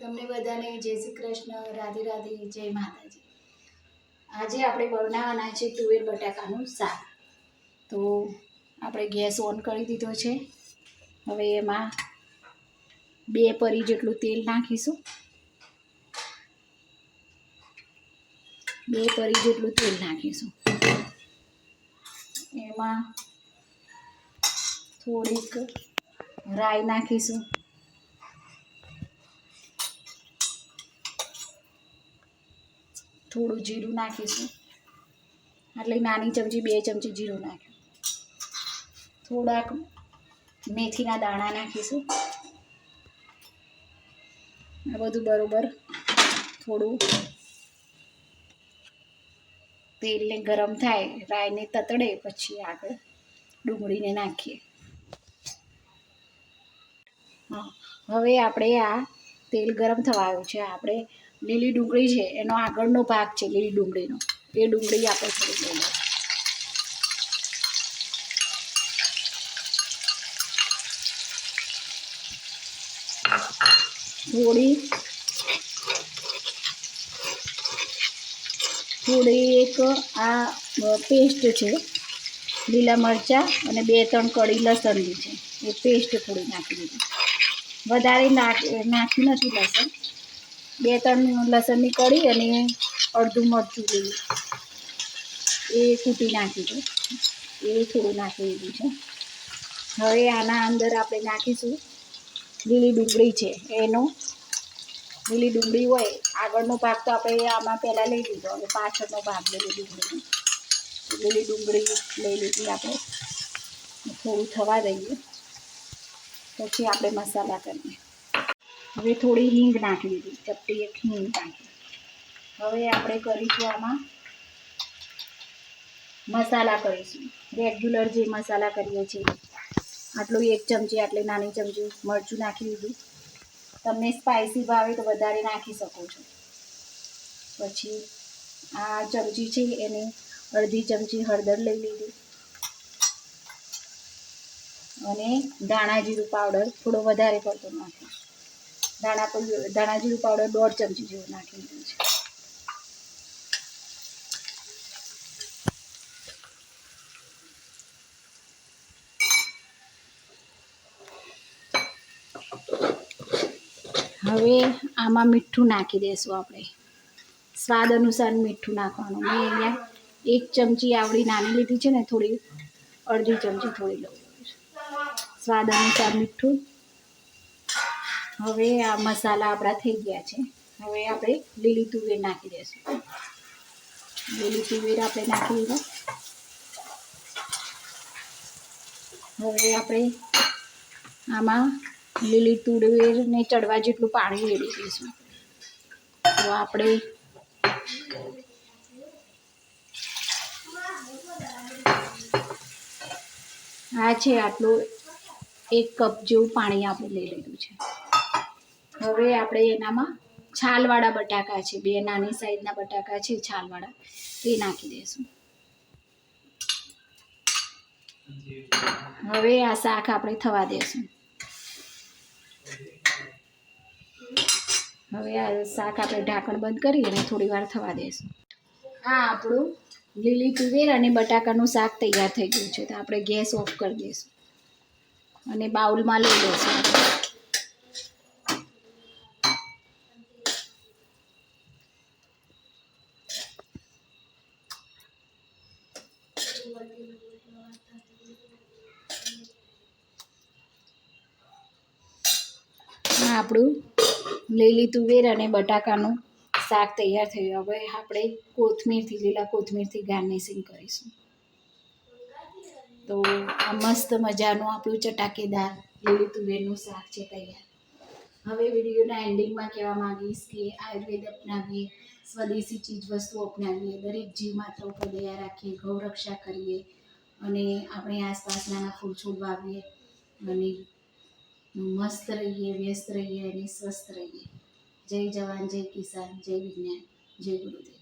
તમને બધાને જય શ્રી કૃષ્ણ, રાધે રાધે, જય માતાજી. આજે આપણે બનાવવાના છે તુવેર બટાકાનું શાક. તો આપણે ગેસ ઓન કરી દીધો છે. હવે એમાં બે પરી જેટલું તેલ નાખીશું. બે પરી જેટલું તેલ નાખીશું. એમાં થોડીક રાઈ નાખીશું. થોડું જીરું નાખીશું. એટલે નાની ચમચી, બે ચમચી જીરું નાખ્યું. થોડાક મેથીના દાણા નાખીશું. આ બધું બરાબર થોડું તેલને ગરમ થાય, રાઈને તતડે, પછી આગળ ડુંગળીને નાખીએ. હવે આપણે આ તેલ ગરમ થવા આવ્યું છે. આપણે લીલી ડુંગળી છે, એનો આગળનો ભાગ છે લીલી ડુંગળીનો. એ ડુંગળી આપણે થોડી લઈ થોડી થોડી એક આ પેસ્ટ છે. લીલા મરચાં અને બે ત્રણ કડી લસણની છે. એ પેસ્ટ થોડી નાખી દીધી. વધારે નાખ, નાખી નથી લસણ. બે ત્રણ લસણની કળી અને અડધું મરચું લીધું. એ કૂટી નાખી દઉં. એ થોડું નાખી દીધું છે. હવે આના અંદર આપણે નાખીશું લીલી ડુંગળી છે, એનો. લીલી ડુંગળી હોય, આગળનો ભાગ તો આપણે આમાં પહેલાં લઈ લીધો અને પાછળનો ભાગ લીલી ડુંગળીનો. લીલી ડુંગળી લઈ લીધી આપણે. થોડું થવા દઈએ. પછી આપણે મસાલા કરીએ. હવે થોડી હિંગ નાખી દીધી, ચપટી એક હિંગ નાખી. હવે આપણે કરીશું આમાં મસાલા કરીશું. રેગ્યુલર જે મસાલા કરીએ છીએ, આટલું એક ચમચી, આટલી નાની ચમચી મરચું નાખી દીધું. તમને સ્પાઇસી ભાવે તો વધારે નાખી શકો છો. પછી આ ચમચી છે એને અડધી ચમચી હળદર લઈ લીધી. અને ધાણા જીરું પાવડર થોડો વધારે પડતો નાખ્યો ધાણા ધાણા જીરું પાવડર દોઢ ચમચી જેવું નાખી દીધું છે હવે આમાં મીઠું નાખી દઈશું આપણે. સ્વાદ અનુસાર મીઠું નાખવાનું. મેં અહીંયા એક ચમચી આવડી નાની લીધી છે ને, થોડી અડધી ચમચી થોડી લઉં સ્વાદ અનુસાર મીઠું હવે આ મસાલા આપણા થઈ ગયા છે. હવે આપણે લીલી તુવેર નાખી દઈશું લીલી તુવેર આપણે નાખી દીધા. હવે આપણે આમાં લીલી તુવેરને ચડવા જેટલું પાણી રેડી દઈશું તો આપણે આ છે આટલું એક કપ જેવું પાણી આપણે લઈ લીધું છે. હવે આપણે એનામાં છાલવાળા બટાકા છે. બે નાની સાઈઝના બટાકા છે, છાલવાળા. એ નાખી દઈશું. હવે આ શાક આપણે થવા દઈશું હવે આ શાક આપણે ઢાંકણ બંધ કરી અને થોડી વાર થવા દઈશું આ આપણું લીલી તુવેર અને બટાકાનું શાક તૈયાર થઈ ગયું છે. તો આપણે ગેસ ઓફ કરી દઈશું. અને બાઉલમાં લઈ લઈશું. આપણે લીલી તુવેર અને બટાકાનું શાક તૈયાર થયું. હવે આપણે કોથમીરથી, લીલા કોથમીરથી ગાર્નિશિંગ કરીશું. તો આ મસ્ત મજાનું આપણું ચટાકેદાર લીલી તુવેરનું શાક છે તૈયાર. હવે વિડીયોના એન્ડિંગમાં કહેવા માંગીશ કે આયુર્વેદ અપનાવીએ સ્વદેશી ચીજ વસ્તુ અપનાવીએ, દરેક જીવ માત્ર ઉપર દયા રાખીએ ગૌરક્ષા કરીએ અને આપણે આસપાસ નાના ફૂલ છોડ વાવીએ અને મસ્ત રહીએ, વ્યસ્ત રહીએ અને સ્વસ્થ રહીએ. જય જવાન, જય કિસાન, જય વિજ્ઞાન, જય ગુરુદેવ.